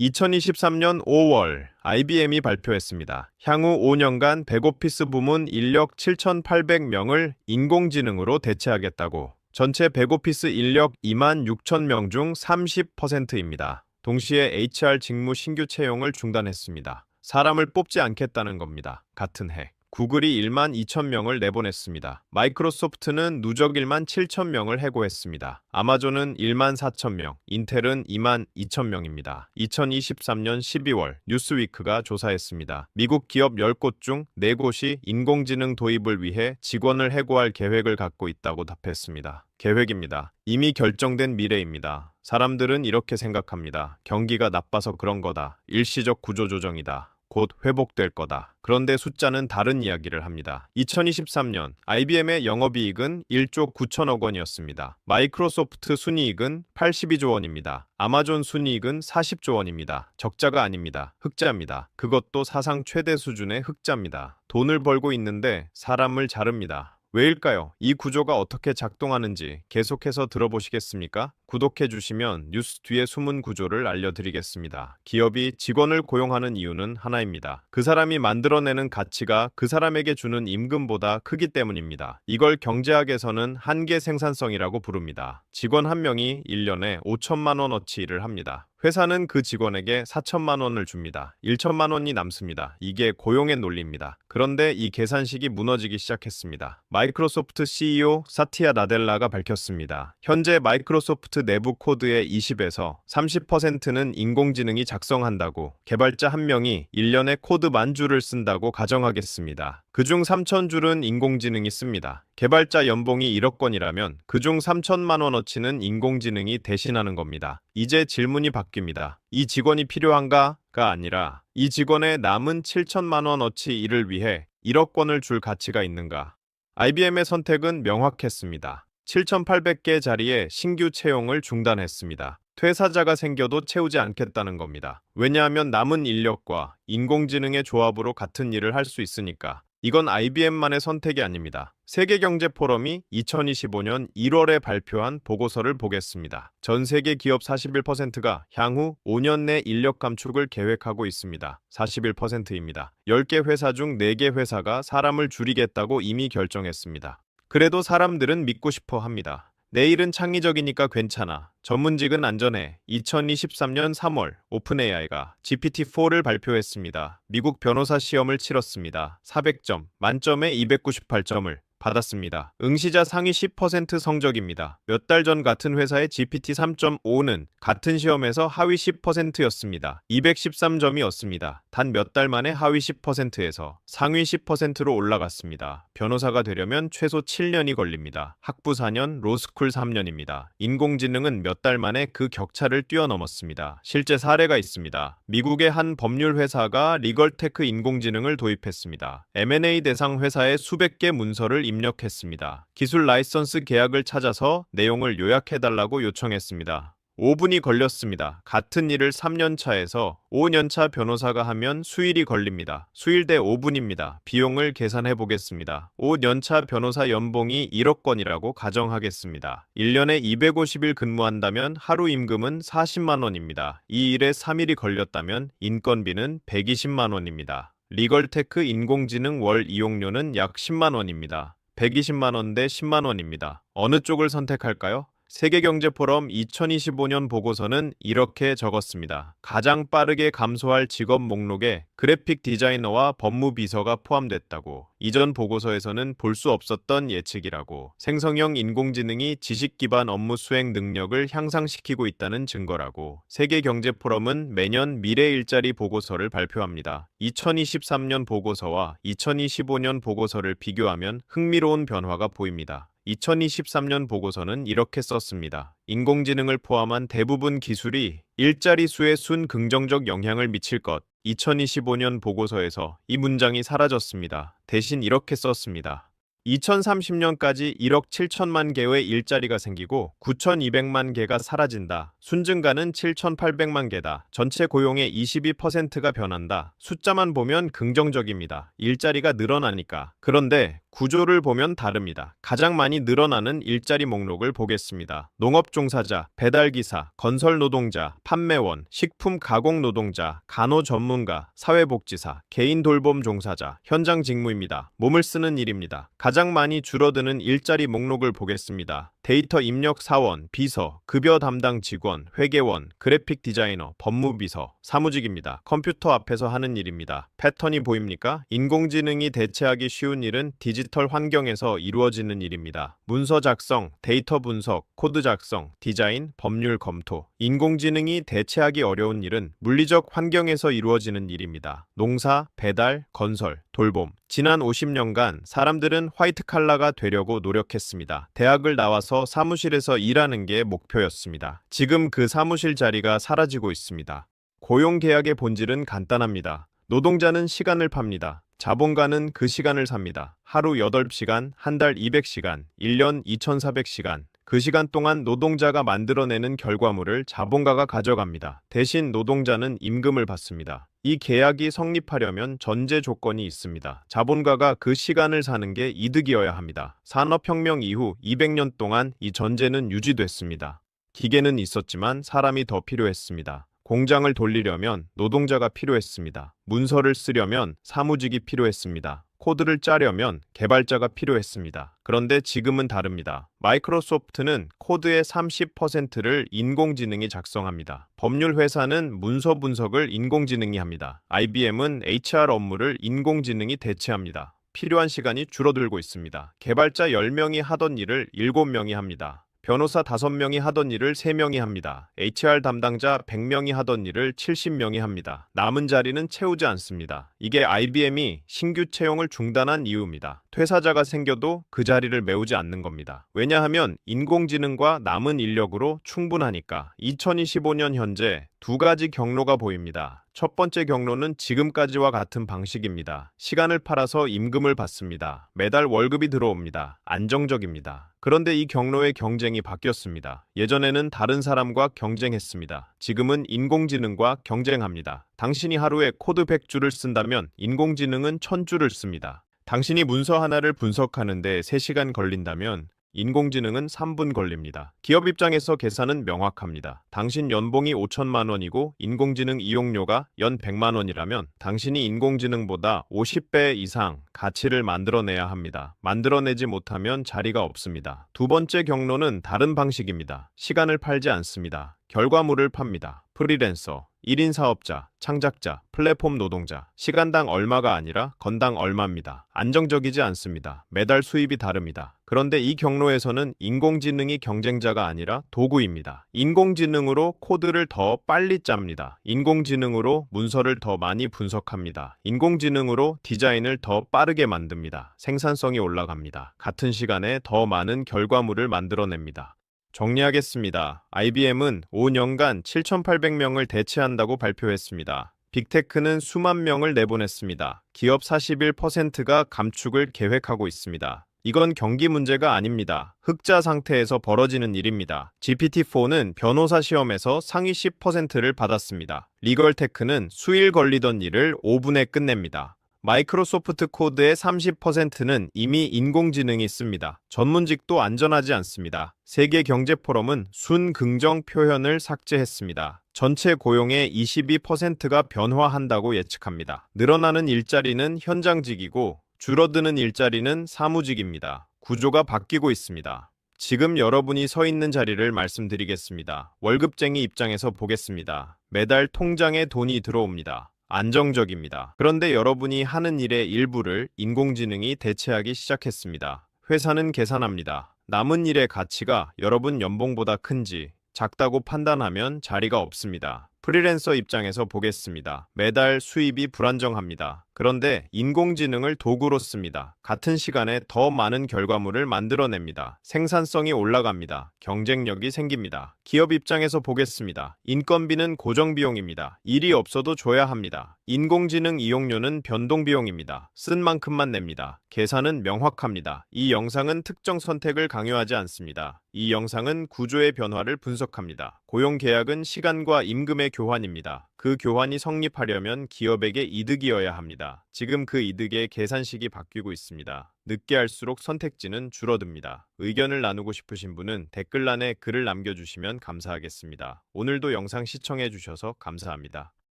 2023년 5월 IBM이 발표했습니다. 향후 5년간 백오피스 부문 인력 7,800명을 인공지능으로 대체하겠다고 전체 백오피스 인력 2만 6천 명 중 30%입니다. 동시에 HR 직무 신규 채용을 중단했습니다. 사람을 뽑지 않겠다는 겁니다. 같은 해. 구글이 1만 2천 명을 내보냈습니다. 마이크로소프트는 누적 1만 7천 명을 해고했습니다. 아마존은 1만 4천 명, 인텔은 2만 2천 명입니다. 2023년 12월 뉴스위크가 조사했습니다. 미국 기업 10곳 중 4곳이 인공지능 도입을 위해 직원을 해고할 계획을 갖고 있다고 답했습니다. 계획입니다. 이미 결정된 미래입니다. 사람들은 이렇게 생각합니다. 경기가 나빠서 그런 거다. 일시적 구조조정이다. 곧 회복될 거다. 그런데 숫자는 다른 이야기를 합니다. 2023년 IBM의 영업이익은 1조 9천억 원이었습니다. 마이크로소프트 순이익은 82조 원입니다. 아마존 순이익은 40조 원입니다. 적자가 아닙니다. 흑자입니다. 그것도 사상 최대 수준의 흑자입니다. 돈을 벌고 있는데 사람을 자릅니다. 왜일까요? 이 구조가 어떻게 작동하는지 계속해서 들어보시겠습니까? 구독해 주시면 뉴스 뒤의 숨은 구조를 알려드리겠습니다. 기업이 직원을 고용하는 이유는 하나입니다. 그 사람이 만들어내는 가치가 그 사람에게 주는 임금보다 크기 때문입니다. 이걸 경제학에서는 한계 생산성이라고 부릅니다. 직원 한 명이 1년에 5천만 원어치 일을 합니다. 회사는 그 직원에게 4천만 원을 줍니다. 1천만 원이 남습니다. 이게 고용의 논리입니다. 그런데 이 계산식이 무너지기 시작했습니다. 마이크로소프트 CEO 사티아 나델라가 밝혔습니다. 현재 마이크로소프트 내부 코드의 20에서 30%는 인공지능이 작성한다고 개발자 한 명이 1년에 코드 만 줄을 쓴다고 가정하겠습니다. 그중 3,000줄은 인공지능이 씁니다. 개발자 연봉이 1억 원이라면 그중 3천만 원어치는 인공지능이 대신하는 겁니다. 이제 질문이 바뀝니다. 이 직원이 필요한가가 아니라 이 직원의 남은 7천만 원어치 일을 위해 1억 원을 줄 가치가 있는가? IBM의 선택은 명확했습니다. 7,800개 자리에 신규 채용을 중단했습니다. 퇴사자가 생겨도 채우지 않겠다는 겁니다. 왜냐하면 남은 인력과 인공지능의 조합으로 같은 일을 할 수 있으니까. 이건 IBM만의 선택이 아닙니다. 세계경제포럼이 2025년 1월에 발표한 보고서를 보겠습니다. 전 세계 기업 41%가 향후 5년 내 인력 감축을 계획하고 있습니다. 41%입니다. 10개 회사 중 4개 회사가 사람을 줄이겠다고 이미 결정했습니다. 그래도 사람들은 믿고 싶어 합니다. 내일은 창의적이니까 괜찮아. 전문직은 안전해. 2023년 3월 오픈AI가 GPT-4를 발표했습니다. 미국 변호사 시험을 치렀습니다. 400점, 만점에 298점을 받았습니다. 응시자 상위 10% 성적입니다. 몇 달 전 같은 회사의 GPT 3.5는 같은 시험에서 하위 10%였습니다. 213점이었습니다. 단 몇 달 만에 하위 10%에서 상위 10%로 올라갔습니다. 변호사가 되려면 최소 7년이 걸립니다. 학부 4년, 로스쿨 3년입니다. 인공지능은 몇 달 만에 그 격차를 뛰어넘었습니다. 실제 사례가 있습니다. 미국의 한 법률 회사가 리걸테크 인공지능을 도입했습니다. M&A 대상 회사의 수백 개 문서를 입력했습니다. 기술 라이선스 계약을 찾아서 내용을 요약해달라고 요청했습니다. 5분이 걸렸습니다. 같은 일을 3년차에서 5년차 변호사가 하면 수일이 걸립니다. 수일 대 5분입니다. 비용을 계산해 보겠습니다. 5년차 변호사 연봉이 1억 원이라고 가정하겠습니다. 1년에 250일 근무한다면 하루 임금은 40만 원입니다. 이 일에 3일이 걸렸다면 인건비는 120만 원입니다. 리걸테크 인공지능 월 이용료는 약 10만 원입니다. 120만 원대 10만 원입니다. 어느 쪽을 선택할까요? 세계경제포럼 2025년 보고서는 이렇게 적었습니다. 가장 빠르게 감소할 직업 목록에 그래픽 디자이너와 법무비서가 포함됐다고. 이전 보고서에서는 볼 수 없었던 예측이라고. 생성형 인공지능이 지식 기반 업무 수행 능력을 향상시키고 있다는 증거라고. 세계경제포럼은 매년 미래 일자리 보고서를 발표합니다. 2023년 보고서와 2025년 보고서를 비교하면 흥미로운 변화가 보입니다. 2023년 보고서는 이렇게 썼습니다. 인공지능을 포함한 대부분 기술이 일자리 수에 순 긍정적 영향을 미칠 것. 2025년 보고서에서 이 문장이 사라졌습니다. 대신 이렇게 썼습니다. 2030년까지 1억 7천만 개의 일자리가 생기고 9,200만 개가 사라진다. 순증가는 7,800만 개다. 전체 고용의 22%가 변한다. 숫자만 보면 긍정적입니다. 일자리가 늘어나니까. 그런데 구조를 보면 다릅니다. 가장 많이 늘어나는 일자리 목록을 보겠습니다. 농업 종사자, 배달 기사, 건설 노동자, 판매원, 식품 가공 노동자, 간호 전문가, 사회복지사, 개인 돌봄 종사자, 현장 직무입니다. 몸을 쓰는 일입니다. 가장 많이 줄어드는 일자리 목록을 보겠습니다. 데이터 입력 사원, 비서, 급여 담당 직원, 회계원, 그래픽 디자이너, 법무비서, 사무직입니다. 컴퓨터 앞에서 하는 일입니다. 패턴이 보입니까? 인공지능이 대체하기 쉬운 일은 디지털 환경에서 이루어지는 일입니다. 문서 작성, 데이터 분석, 코드 작성, 디자인, 법률 검토. 인공지능이 대체하기 어려운 일은 물리적 환경에서 이루어지는 일입니다. 농사, 배달, 건설, 돌봄. 지난 50년간 사람들은 화이트 칼라가 되려고 노력했습니다. 대학을 나와서 사무실에서 일하는 게 목표였습니다. 지금 그 사무실 자리가 사라지고 있습니다. 고용 계약의 본질은 간단합니다. 노동자는 시간을 팝니다. 자본가는 그 시간을 삽니다. 하루 8시간, 한 달 200시간, 1년 2400시간. 그 시간 동안 노동자가 만들어내는 결과물을 자본가가 가져갑니다. 대신 노동자는 임금을 받습니다. 이 계약이 성립하려면 전제 조건이 있습니다. 자본가가 그 시간을 사는 게 이득이어야 합니다. 산업혁명 이후 200년 동안 이 전제는 유지됐습니다. 기계는 있었지만 사람이 더 필요했습니다. 공장을 돌리려면 노동자가 필요했습니다. 문서를 쓰려면 사무직이 필요했습니다. 코드를 짜려면 개발자가 필요했습니다. 그런데 지금은 다릅니다. 마이크로소프트는 코드의 30%를 인공지능이 작성합니다. 법률 회사는 문서 분석을 인공지능이 합니다. IBM은 HR 업무를 인공지능이 대체합니다. 필요한 시간이 줄어들고 있습니다. 개발자 10명이 하던 일을 7명이 합니다. 변호사 5명이 하던 일을 3명이 합니다. HR 담당자 100명이 하던 일을 70명이 합니다. 남은 자리는 채우지 않습니다. 이게 IBM이 신규 채용을 중단한 이유입니다. 퇴사자가 생겨도 그 자리를 메우지 않는 겁니다. 왜냐하면 인공지능과 남은 인력으로 충분하니까. 2025년 현재 두 가지 경로가 보입니다. 첫 번째 경로는 지금까지와 같은 방식입니다. 시간을 팔아서 임금을 받습니다. 매달 월급이 들어옵니다. 안정적입니다. 그런데 이 경로의 경쟁이 바뀌었습니다. 예전에는 다른 사람과 경쟁했습니다. 지금은 인공지능과 경쟁합니다. 당신이 하루에 코드 100줄을 쓴다면 인공지능은 1000줄을 씁니다. 당신이 문서 하나를 분석하는데 3시간 걸린다면 인공지능은 3분 걸립니다. 기업 입장에서 계산은 명확합니다. 당신 연봉이 5천만 원이고 인공지능 이용료가 연 100만 원이라면 당신이 인공지능보다 50배 이상 가치를 만들어내야 합니다. 만들어내지 못하면 자리가 없습니다. 두 번째 경로는 다른 방식입니다. 시간을 팔지 않습니다. 결과물을 팝니다. 프리랜서, 1인 사업자, 창작자, 플랫폼 노동자, 시간당 얼마가 아니라 건당 얼마입니다. 안정적이지 않습니다. 매달 수입이 다릅니다. 그런데 이 경로에서는 인공지능이 경쟁자가 아니라 도구입니다. 인공지능으로 코드를 더 빨리 짭니다. 인공지능으로 문서를 더 많이 분석합니다. 인공지능으로 디자인을 더 빠르게 만듭니다. 생산성이 올라갑니다. 같은 시간에 더 많은 결과물을 만들어냅니다. 정리하겠습니다. IBM은 5년간 7,800명을 대체한다고 발표했습니다. 빅테크는 수만 명을 내보냈습니다. 기업 41%가 감축을 계획하고 있습니다. 이건 경기 문제가 아닙니다. 흑자 상태에서 벌어지는 일입니다. GPT-4는 변호사 시험에서 상위 10%를 받았습니다. 리걸테크는 수일 걸리던 일을 5분에 끝냅니다. 마이크로소프트 코드의 30%는 이미 인공지능이 씁니다. 전문직도 안전하지 않습니다. 세계 경제 포럼은 순긍정 표현을 삭제했습니다. 전체 고용의 22%가 변화한다고 예측합니다. 늘어나는 일자리는 현장직이고 줄어드는 일자리는 사무직입니다. 구조가 바뀌고 있습니다. 지금 여러분이 서 있는 자리를 말씀드리겠습니다. 월급쟁이 입장에서 보겠습니다. 매달 통장에 돈이 들어옵니다. 안정적입니다. 그런데 여러분이 하는 일의 일부를 인공지능이 대체하기 시작했습니다. 회사는 계산합니다. 남은 일의 가치가 여러분 연봉보다 큰지 작다고 판단하면 자리가 없습니다. 프리랜서 입장에서 보겠습니다. 매달 수입이 불안정합니다. 그런데 인공지능을 도구로 씁니다. 같은 시간에 더 많은 결과물을 만들어냅니다. 생산성이 올라갑니다. 경쟁력이 생깁니다. 기업 입장에서 보겠습니다. 인건비는 고정비용입니다. 일이 없어도 줘야 합니다. 인공지능 이용료는 변동비용입니다. 쓴 만큼만 냅니다. 계산은 명확합니다. 이 영상은 특정 선택을 강요하지 않습니다. 이 영상은 구조의 변화를 분석합니다. 고용 계약은 시간과 임금의 교환입니다. 그 교환이 성립하려면 기업에게 이득이어야 합니다. 지금 그 이득의 계산식이 바뀌고 있습니다. 늦게 할수록 선택지는 줄어듭니다. 의견을 나누고 싶으신 분은 댓글란에 글을 남겨주시면 감사하겠습니다. 오늘도 영상 시청해주셔서 감사합니다.